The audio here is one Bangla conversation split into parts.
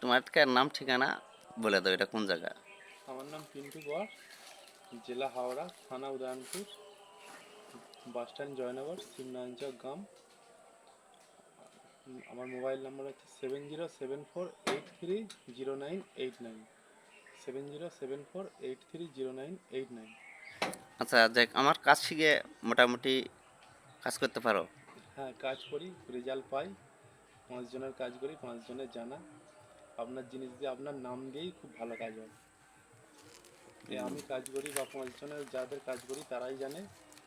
তোমার নাম ঠিকানা বলে দাও এটা কোন জায়গা? আমার নাম পিন্টু কর জেলা হাওড়া থানা উদয়নপুর বাস স্ট্যান্ড জয়নগর শিবনারায়ণচক গ্রাম। আমার মোবাইল নাম্বার হচ্ছে seven zero seven four eight three zero nine eight nine. Seven zero seven four eight three zero nine eight nine. আচ্ছা দেখ আমার কাজ শিখে মোটামুটি কাজ করতে পারো? হ্যাঁ কাজ করি রেজাল্ট পাই পাঁচজনের কাজ করি পাঁচজনের জানা। আপনার জিনিস দিয়ে আপনার নাম দিয়েই খুব ভালো কাজ হয়। এ আমি কাজ করি বা পাঁচজনের যাদের কাজ করি তারাই জানে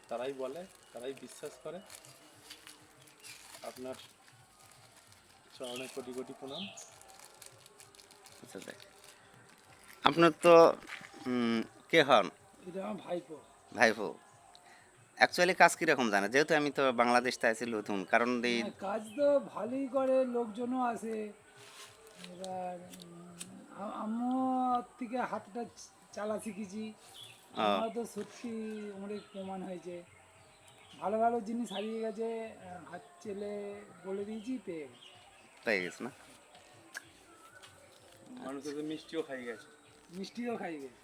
তারাই বলে তারাই বিশ্বাস করে। আপনার চরণে কোটি কোটি প্রণাম। আচ্ছা দেখ। আপনার তো উম, কে হন? এটা আমার ভাইপো। ভাইপো। অ্যাকচুয়ালি কাজ কীরকম জানে? যেহেতু আমি তো বাংলাদেশ আছি নতুন কারণ কাজ তো ভালোই করে লোকজনও আসে। এবার আমার থেকে হাতটা চালা শিখেছি। আমার তো সত্যি অনেক প্রমাণ হয়েছে। ভালো ভালো জিনিস হারিয়ে গেছে হাত চেলে বলে দিয়েছি পেয়ে গেছি। পেয়ে গেছে না? মানুষের তো মিষ্টিও খাই গেছে। মিষ্টিও খাই গেছে।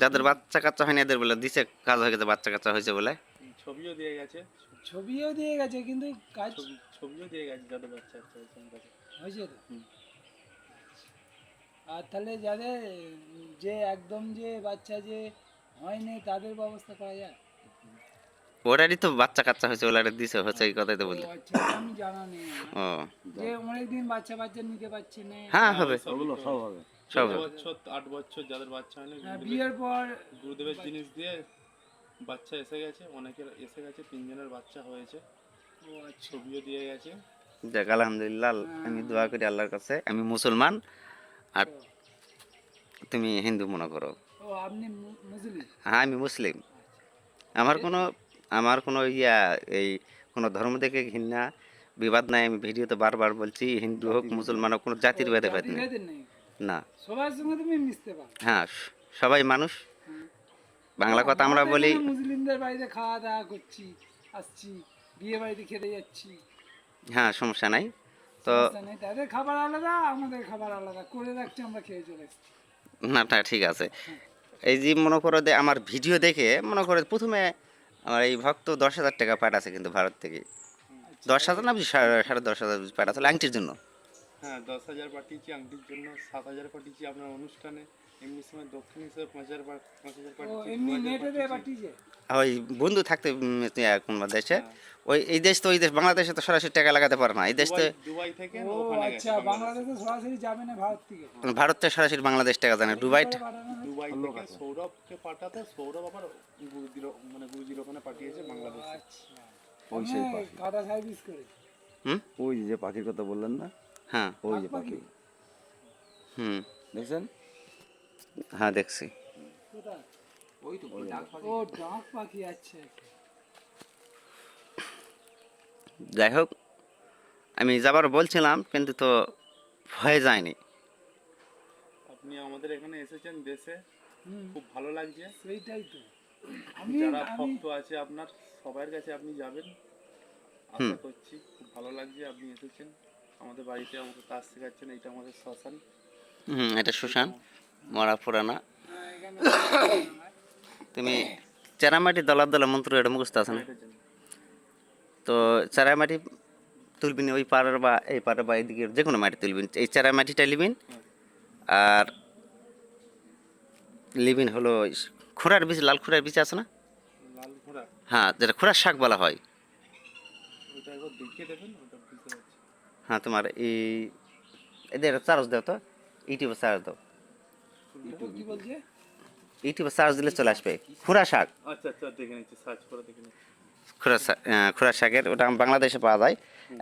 যাদের বাচ্চা কাচ্চা হয়নি এদের বলে দিছে কাজ হয়ে গেছে বাচ্চা কাচ্চা হয়েছে বলে। ছবিও দিয়ে গেছে। ছবিও দিয়ে গেছে কিন্তু কাজ ছবিও দিয়ে গেছে যাদের বাচ্চা বাচ্চা হয়েছে হয়েছে তো। আর তাহলে যাদের যে একদম যে বাচ্চা যে হয়নি তাদের ব্যবস্থা করা যায়? ওরারই তো বাচ্চা কাচ্চা হয়েছে ওরা দিছে হচ্ছে এই কথাই তো বললে। আচ্ছা আমি জানা নেই। ও। যে অনেকদিন বাচ্চা বাচ্চা নিতে পারছে না। হ্যাঁ হবে। ওগুলো সব হবে। সব হবে। বছর আট বছর যাদের বাচ্চা হয়নি হ্যাঁ, বিয়ের পর গুরুদেবের জিনিস দিয়ে বাচ্চা এসে গেছে অনেকের এসে গেছে তিনজনের বাচ্চা হয়েছে। ও আচ্ছা। ছবিও দিয়ে গেছে। দেখ আলহামদুলিল্লাহ আমি দোয়া করি আল্লাহর কাছে। আমি মুসলমান আর তুমি হিন্দু মনে করো? হ্যাঁ আমি মুসলিম। আমার কোনো আমার কোনো ইয়া এই কোনো ধর্ম থেকে ঘৃণা বিবাদ নাই। আমি ভিডিওতে বারবার বলছি হিন্দু হোক মুসলমান হোক কোনো জাতির ভেদে ভেদ নেই। না। সবার সঙ্গে তুমি মিশতে পারো। হ্যাঁ সবাই মানুষ। হ্যাঁ। বাংলা কথা আমরা বলি মুসলিমদের বাড়িতে খাওয়া দাওয়া করছি আসছি বিয়ে বাড়িতে খেতে যাচ্ছি। হ্যাঁ সমস্যা নাই। তো তাদের খাবার আলাদা আমাদের খাবার আলাদা। করে রাখছি আমরা খেয়ে চলে এসছি না ঠিক আছে। এই যে মনে করো যে আমার ভিডিও দেখে মনে করো প্রথমে আমার এই ভক্ত দশ হাজার টাকা পাঠাচ্ছে কিন্তু ভারত থেকে। দশ হাজার না সাড়ে সাড়ে দশ হাজার পাঠাচ্ছে আংটির জন্য। হ্যাঁ দশ হাজার পাঠিয়েছি আংটির জন্য সাত হাজার পাঠিয়েছি আপনার অনুষ্ঠানে এমনি সময় দক্ষিণ হিসেবে পাঁচ হাজার পাঁচ হাজার পাঠিয়েছি। পাঠিয়েছে ওই বন্ধু থাকতে কোন দেশে ওই এই দেশ তো ওই দেশ বাংলাদেশে তো সরাসরি টাকা লাগাতে পারে না এই দেশ তো দুবাই- থেকে আচ্ছা বাংলাদেশে। সরাসরি যাবে না ভারত থেকে? ভারত থেকে সরাসরি বাংলাদেশ টাকা জানে দুবাই দুবাই থেকে সৌরভকে পাঠাতে সৌরভ আবার গুরুজির মানে গুরুজির ওখানে পাঠিয়েছে বাংলাদেশে। আচ্ছা। মানে কাটা সার্ভিস করে হুম? ওই যে পাখির কথা বললেন না? হ্যাঁ। ওই যে পাখি? হুম। দেখছেন? হ্যাঁ দেখছি। কোথায় ও ডাক পাখি। যাই হোক আমি যাবার বলছিলাম কিন্তু তো হয়ে যায়নি। আপনি আমাদের এখানে এসেছেন দেশে। হুম। খুব ভালো লাগছে। সেইটাই তো। যারা ভক্ত আছে আপনার সবার কাছে আপনি যাবেন। আশা করছি খুব ভালো লাগছে আপনি এসেছেন। আমাদের বাড়িতে আমাকে কাজ শেখাচ্ছেন এটা আমাদের শ্মশান। হুম এটা সুশান মরা পুরানা। তুমি চেরামাটি মন্ত্র এটা মুখস্থ আছে না? তো চেরামাটি তুলবিন ওই পাড়ের বা এই পাড়ের বা যে কোনো মাটি তুলবিন এই চেরামাটিটা লিবিন আর লিবিন হলো খোঁড়ার বীজ লাল খোঁড়ার বীজ আছে না? হ্যাঁ যেটা খোঁড়ার শাক বলা হয় ওটা একবার দেখিয়ে দেবেন ওটা বুঝতে পারছি হ্যাঁ তোমার এই এদের চার্জ দাও তো। ইউটিউবে চার্জ দাও। ইউটিউবে চার্জ দিলে চলে আসবে। খুরা শাক। আচ্ছা আচ্ছা দেখে নিচ্ছি সার্চ করে দেখে নিচ্ছি। খুরা শাক খুরা শাকের ওটা বাংলাদেশে পাওয়া যায়।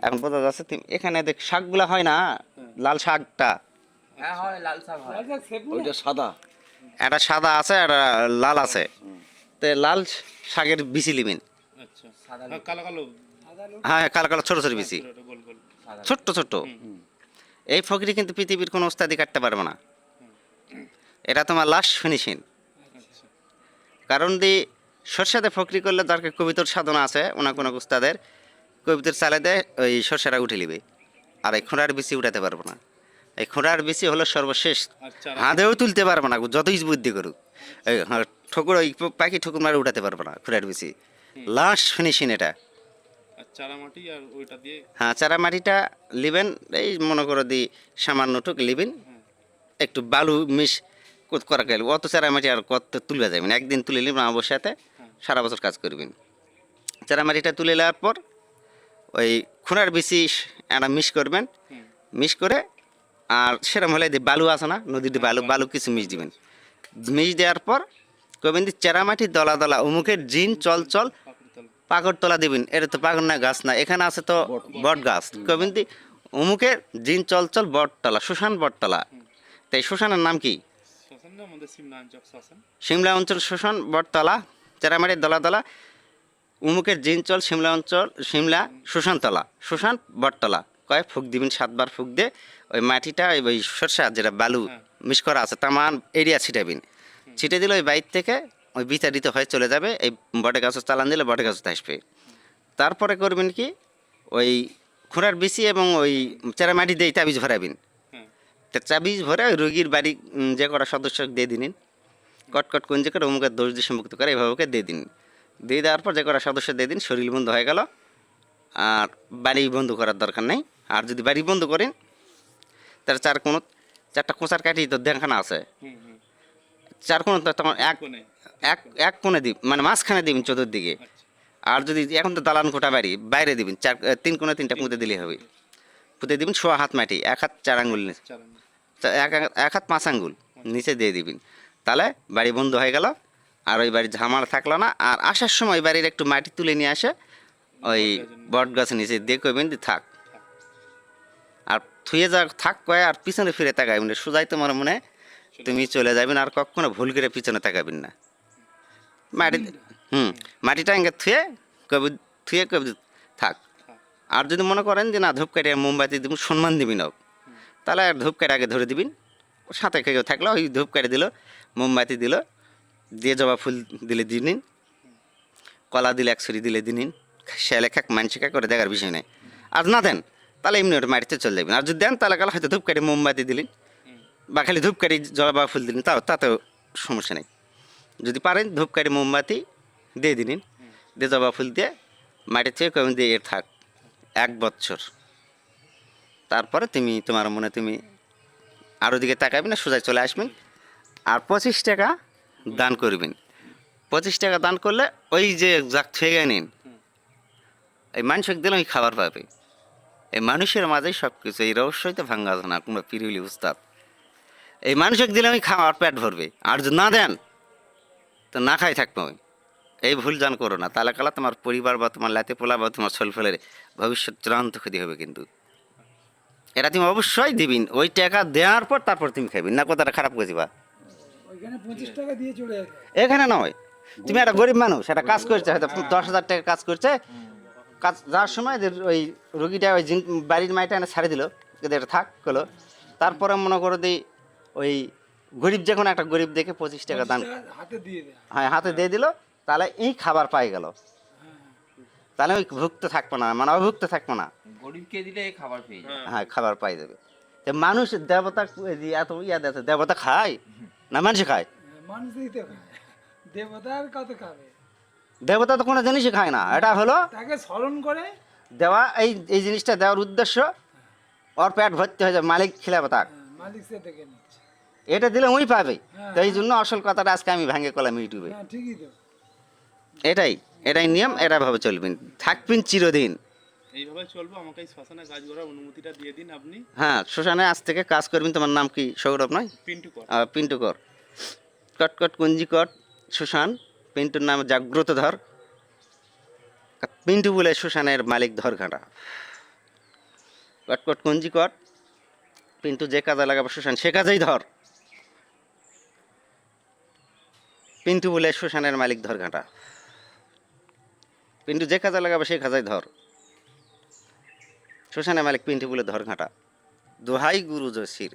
এখন বোঝা যাচ্ছে এখানে দেখ শাকগুলা হয় না লাল শাকটা। লাল শাক ওইটা সাদা। একটা সাদা আছে একটা লাল আছে। তো লাল শাকের বিচি লিবিন আচ্ছা। হ্যাঁ, কালো কালো। আদা লোক হ্যাঁ কালো কালো ছোটো ছোটো বিচি। ছোট্ট ছোট্ট। এই ফকরি কিন্তু পৃথিবীর কোনো ওস্তাদি কাটতে পারবে না। এটা তোমার লাস্ট ফিনিশিং আচ্ছা। কারণ দি সরষাতে ফকরি করলে যার কবিতর সাধনা আছে ওনা কোনো উস্তাদের। কবিতর চালে দেয় ওই সরষাটা উঠে নিবে। আর এই খোঁড়ার বিচি উঠাতে পারব না। এই খোঁড়ার বেশি হলো সর্বশেষ। আর চারা হাতেও তুলতে পারবে না যতই বুদ্ধি করুক। এই হ্যাঁ, ঠকুর ওই পাখি ঠকুর মারে উঠাতে পারবে না খোঁড়ার বেশি লাস্ট ফিনিশিং এটা। চারা মাটি আর ওইটা দিয়ে হ্যাঁ চারা মাটিটা লিবেন এই মনে করো দি সামান্য টুক লিবেন একটু বালু মিশ করা গেল। অত চারা মাটি আর কত তুলবে যাবেন? একদিন তুলে নিবেন আমার সাথে সারা বছর কাজ করবেন। চারা মাটিটা তুলে নেওয়ার পর ওই খুনার বেশি একটা মিশ করবেন। মিশ করে আর সেরকম হলে বালু আছে না নদীতে বালু বালু। কিছু মিশ দিবেন। মিশ দেওয়ার পর কবেন দি চেরা মাটি দলা দলা অমুকের জিন চল চল পাকড় তলা দিবেন এটা তো পাকড় না গাছ না এখানে আছে তো বট গাছ। কবেন দি অমুকের জিন চল চল বটতলা শ্মশান বটতলা। তাই শ্মশানের নাম কি? সিমলা অঞ্চল শ্মশান বটতলা চেরামাটির দলা দলা উমুকের জিনচল সিমলা অঞ্চল সিমলা শ্মশানতলা শ্মশান বটতলা। কয় ফুক দিবেন সাতবার ফুক দিয়ে ওই মাটিটা ওই- ওই সরষা যেটা বালু মিস করা আছে তামান এরিয়া ছিটাবিন ছিটে দিলে ওই বাইর থেকে ওই বিতাড়িত হয়ে চলে যাবে এই বটে গাছের চালান দিলে বটে গাছ আসবে। তারপরে করবেন কি ওই খুঁড়ার বেশি এবং ওই চেরা মাটি দিয়ে তাবিজ ভরাবেন। তা চাবিজ ভরে ওই রোগীর বাড়ি যে কটা সদস্য দিয়ে দিন কটকট যে করে অমুকের দোষ দিয়ে মুক্ত করে এইভাবে ওকে দিয়ে দিন। দিয়ে দেওয়ার পর যে কটা সদস্য দিয়ে দিন শরীর বন্ধ হয়ে গেল আর বাড়ি বন্ধ করার দরকার নেই। আর যদি বাড়ি বন্ধ করেন তার চার কোনো চারটা কোঁচার কাঠি তো দেখানা আছে। চার কোনো তো তখন এক এক এক কোণে দিব মানে মাঝখানে দিবেন চতুর্দিকে। আচ্ছা। আর যদি এখন তো দালান কোটা বাড়ি বাইরে দিবেন চার তিন কোণে তিনটা পুঁতে দিলে হবে। পুঁতে দিবেন ছ হাত মাটি এক হাত চার আঙ্গুল এক হাত পাঁচ আঙ্গুল নিচে দিয়ে দিবেন তাহলে বাড়ি বন্ধ হয়ে গেল আর ওই বাড়ির ঝামাল থাকল না। আর আসার সময় ওই বাড়ির একটু মাটি তুলে নিয়ে আসে ওই বট গাছের নিচে দিয়ে কইবেন যে থাক। আর থুয়ে যা থাক কয় আর পিছনে ফিরে তাকাবেন না সোজাই তোমার মনে হয় তুমি চলে যাবেন আর কখনো ভুল করে পিছনে তাকাবেন না। মাটি হুম। মাটিটা এঙ্গে থুয়ে কবি থুয়ে কবি থাক। আর যদি মনে করেন যে না ধূপকাঠি আর মোমবাতি দিব সম্মান দিবি না। তাহলে আর ধূপকাঠি আগে ধরে দিবিন সাথে কেউ থাকল ওই ধূপকাঠি দিল মোমবাতি দিল দিয়ে জবা ফুল দিলে দিয়ে নিন। কলা দিলে এক ছড়ি দিলে দিয়ে নিন। শেলে খাক মানসি খাক করে দেখার বিষয় নেই। আর না দেন তাহলে এমনি ওটা মাটিতে চলে যাবেন। আর যদি দেন তাহলে কাল হয়তো ধূপকাঠি মোমবাতি দিলেন। বা খালি ধূপকাঠি জবা ফুল দিলেন তাও তাতেও সমস্যা নেই। যদি পারেন, ধূপকাঠি, মোমবাতি দিয়ে দিন দিয়ে জবা ফুল দিয়ে মাটির থেকে কমে দিয়ে এর থাক, এক বছর। তারপরে তুমি, তোমার মনে তুমি আরও দিকে তাকাবেন না, সোজায় চলে আসবেন। আর পঁচিশ টাকা দান করবেন। পঁচিশ টাকা দান করলে ওই যে যাক থেকে নিন। এই মানুষকে দিলে ওই খাবার পাবে। এই মানুষের মাঝেই সব কিছু এই রহস্যই তো ভাঙ্গা না, কোনো পিরিলি উস্তাদ। এই মানুষকে দিলে আমি খাওয়ার পেট ভরবে। আর যদি না দেন তো না খাই থাকবে ওই এই ভুল জান করো না। তাহলে কালা তোমার পরিবার বা তোমার লাতে পোলা বা তোমার ছোলফেলের ভবিষ্যৎ চূড়ান্ত ক্ষতি হবে কিন্তু। এটা তুমি অবশ্যই দিবিন। ওই টাকা দেওয়ার পর তারপর তুমি খাইবিন না কথাটা খারাপ চলে যেতে এখানে নয়। তুমি একটা গরিব মানুষ একটা কাজ করছে হয়তো দশ হাজার টাকা কাজ করছে। কাজ যাওয়ার সময় ওই রুগীটা ওই বাড়ির মাইটা এনে ছাড়ে দিল। এটা থাক হলো তারপরে মনে করো দিই ওই গরিব যে কোনো একটা গরিব দেখে পঁচিশ টাকা দান টাকা হাতে দিয়ে দেয়। হ্যাঁ হাতে দিয়ে দিল তাহলে এই খাবার পাই গেল। তাহলে ওই ভুক্ত থাকব না মানে অভুক্ত থাকব না। গরিবকে দিলে এই খাবার পেয়ে হ্যাঁ খাবার পাই যাবে। তো মানুষ দেবতা এত ইয়া আছে দেবতা খায়? না মানুষ খায়? মানুষই তো খায়। দেবতার কত খাবে। দেবতা তো কোনো জিনিসই খায় না এটা হলো তাকে স্মরণ করে। দেওয়া এই এই জিনিসটা দেওয়ার উদ্দেশ্য। ওর পেট ভর্তি হয়ে যাবে মালিক খিলাবে তাক হ্যাঁ, মালিক সে থেকে নিচ্ছে। এটা দিলে ওই পাবে। হ্যাঁ। তো এই জন্য আসল কথাটা আজকে আমি ভাঙে কলাম ইউটিউবে। হ্যাঁ ঠিকই তো। এটাই এটাই নিয়ম এটা ভাবে চলবেন। থাকবেন চিরদিন। এইভাবে চলবো আমাকে এই শ্মশানে কাজ করার অনুমতিটা দিয়ে দিন আপনি। হ্যাঁ শ্মশানে আজ থেকে কাজ করবেন তোমার নাম কি? সৌরভ নয়? পিন্টু কর। পিন্টু কর। কটকট কুঞ্জিকট সুশান পিন্টুর নাম জাগ্রত ধর। পিন্টু বলে সুশানের মালিক ধর ঘাটা। কটকট কুঞ্জিকট পিন্টু যে কাজে লাগাবে সুশান সে কাজেই ধর। পিন্টু বলে শ্মশানের মালিক ধর ঘাঁটা। পিন্টু যে কাজে লাগাবে সেই খাঁচায় ধর। শ্মশানের মালিক পিন্টু বলে ধর ঘাঁটা। দোহাই গুরু জসির